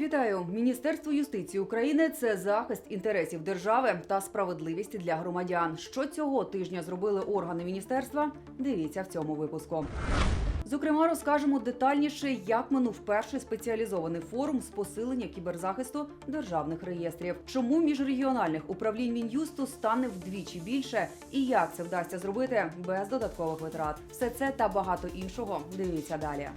Вітаю! Міністерство юстиції України це захист інтересів держави та справедливість для громадян. Що цього тижня зробили органи міністерства? Дивіться в цьому випуску. Зокрема, розкажемо детальніше, як минув перший спеціалізований форум з посилення кіберзахисту державних реєстрів, чому міжрегіональних управлінь мін'юсту стане вдвічі більше, і як це вдасться зробити без додаткових витрат. Все це та багато іншого. Дивіться далі.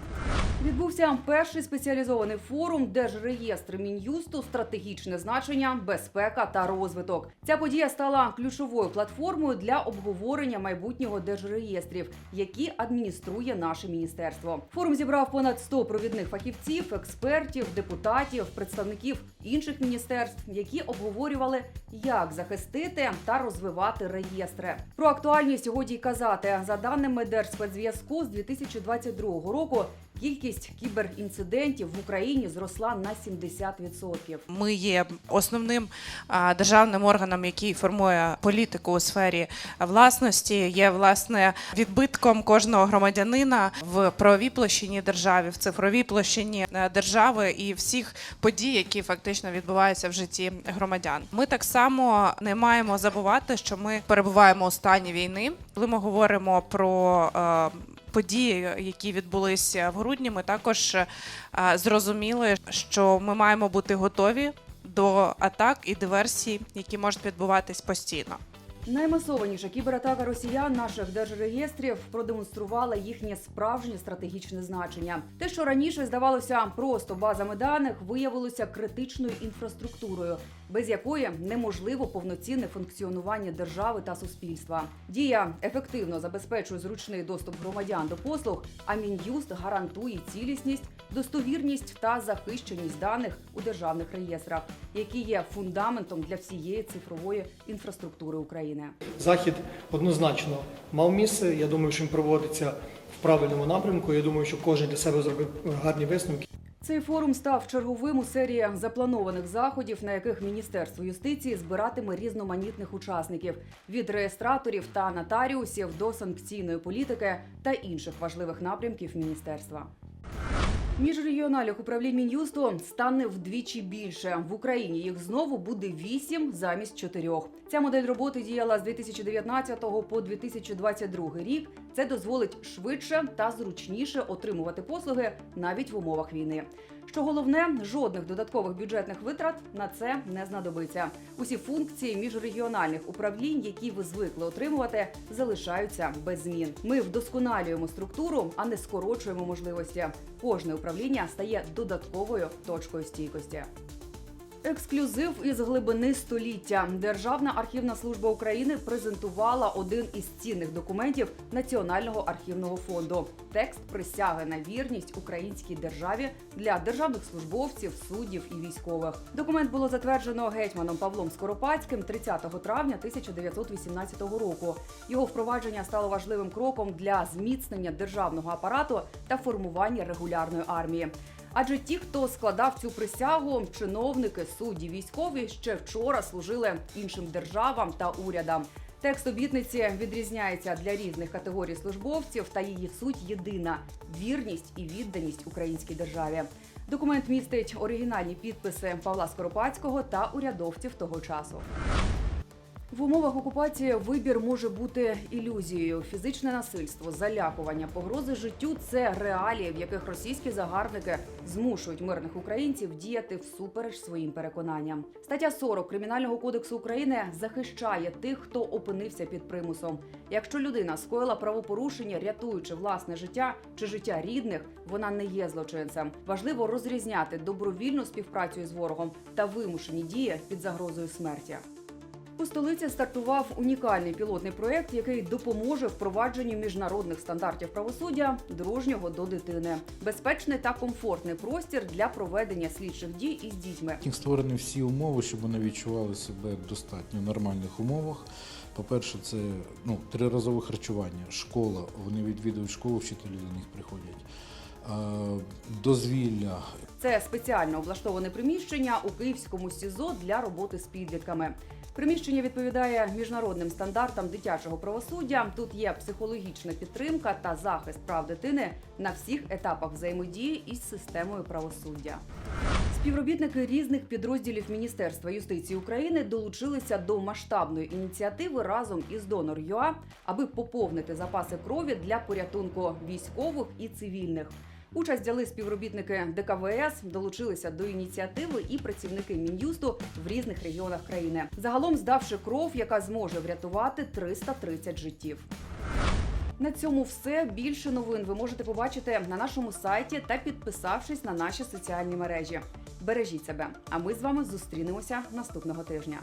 Відбувся перший спеціалізований форум Держреєстр Мін'юсту, стратегічне значення, безпека та розвиток. Ця подія стала ключовою платформою для обговорення майбутнього держреєстрів, які адмініструє наше міністерство. Форум зібрав понад 100 провідних фахівців, експертів, депутатів, представників інших міністерств, які обговорювали, як захистити та розвивати реєстри. Про актуальність годі й казати за даними Держспецзв'язку з 2022 року. Кількість кіберінцидентів в Україні зросла на 70%. Ми є основним державним органом, який формує політику у сфері власності, є власне відбитком кожного громадянина в правовій площині держави, в цифровій площині е, держави і всіх подій, які фактично відбуваються в житті громадян. Ми так само не маємо забувати, що ми перебуваємо у стані війни. Коли ми говоримо про е, події, які відбулися в грудні, ми також е, зрозуміли, що ми маємо бути готові до атак і диверсій, які можуть відбуватись постійно. Наймасованіша кібератака росіян наших держреєстрів продемонструвала їхнє справжнє стратегічне значення. Те, що раніше здавалося просто базами даних, виявилося критичною інфраструктурою, без якої неможливо повноцінне функціонування держави та суспільства. Дія ефективно забезпечує зручний доступ громадян до послуг, а мін'юст гарантує цілісність, достовірність та захищеність даних у державних реєстрах, які є фундаментом для всієї цифрової інфраструктури України. Захід однозначно мав місце. Я думаю, що він проводиться в правильному напрямку. Я думаю, що кожен для себе зробив гарні висновки. Цей форум став черговим у серії запланованих заходів, на яких Міністерство юстиції збиратиме різноманітних учасників від реєстраторів та нотаріусів до санкційної політики та інших важливих напрямків міністерства. Міжрегіональних управлінь мін'юсту стане вдвічі більше. В Україні їх знову буде вісім замість чотирьох. Ця модель роботи діяла з 2019 по 2022 рік. Це дозволить швидше та зручніше отримувати послуги навіть в умовах війни. Що головне, жодних додаткових бюджетних витрат на це не знадобиться. Усі функції міжрегіональних управлінь, які ви звикли отримувати, залишаються без змін. Ми вдосконалюємо структуру, а не скорочуємо можливості. Кожне управління стає додатковою точкою стійкості. Ексклюзив із глибини століття. Державна архівна служба України презентувала один із цінних документів Національного архівного фонду. Текст присяги на вірність українській державі для державних службовців, суддів і військових. Документ було затверджено гетьманом Павлом Скоропадським 30 травня 1918 року. Його впровадження стало важливим кроком для зміцнення державного апарату та формування регулярної армії. Адже ті, хто складав цю присягу, чиновники, судді, військові ще вчора служили іншим державам та урядам. Текст обітниці відрізняється для різних категорій службовців, та її суть єдина вірність і відданість українській державі. Документ містить оригінальні підписи Павла Скоропадського та урядовців того часу. В умовах окупації вибір може бути ілюзією. Фізичне насильство, залякування, погрози життю це реалії, в яких російські загарбники змушують мирних українців діяти всупереч своїм переконанням. Стаття 40 кримінального кодексу України захищає тих, хто опинився під примусом. Якщо людина скоїла правопорушення, рятуючи власне життя чи життя рідних, вона не є злочинцем. Важливо розрізняти добровільну співпрацю з ворогом та вимушені дії під загрозою смерті. У столиці стартував унікальний пілотний проект, який допоможе впровадженню міжнародних стандартів правосуддя дружнього до дитини, безпечний та комфортний простір для проведення слідчих дій із дітьми. Створені всі умови, щоб вони відчували себе в достатньо нормальних умовах. По-перше, це ну, триразове харчування, школа. Вони відвідують школу, вчителі до них приходять. Дозвілля, Це спеціально облаштоване приміщення у київському СІЗО для роботи з підлітками. Приміщення відповідає міжнародним стандартам дитячого правосуддя. Тут є психологічна підтримка та захист прав дитини на всіх етапах взаємодії із системою правосуддя. Співробітники різних підрозділів Міністерства юстиції України долучилися до масштабної ініціативи разом із Донор.ЮА, аби поповнити запаси крові для порятунку військових і цивільних. Участь взяли співробітники ДКВС, долучилися до ініціативи і працівники мін'юсту в різних регіонах країни. Загалом здавши кров, яка зможе врятувати 330 життів. На цьому все. Більше новин ви можете побачити на нашому сайті та підписавшись на наші соціальні мережі. Бережіть себе, а ми з вами зустрінемося наступного тижня.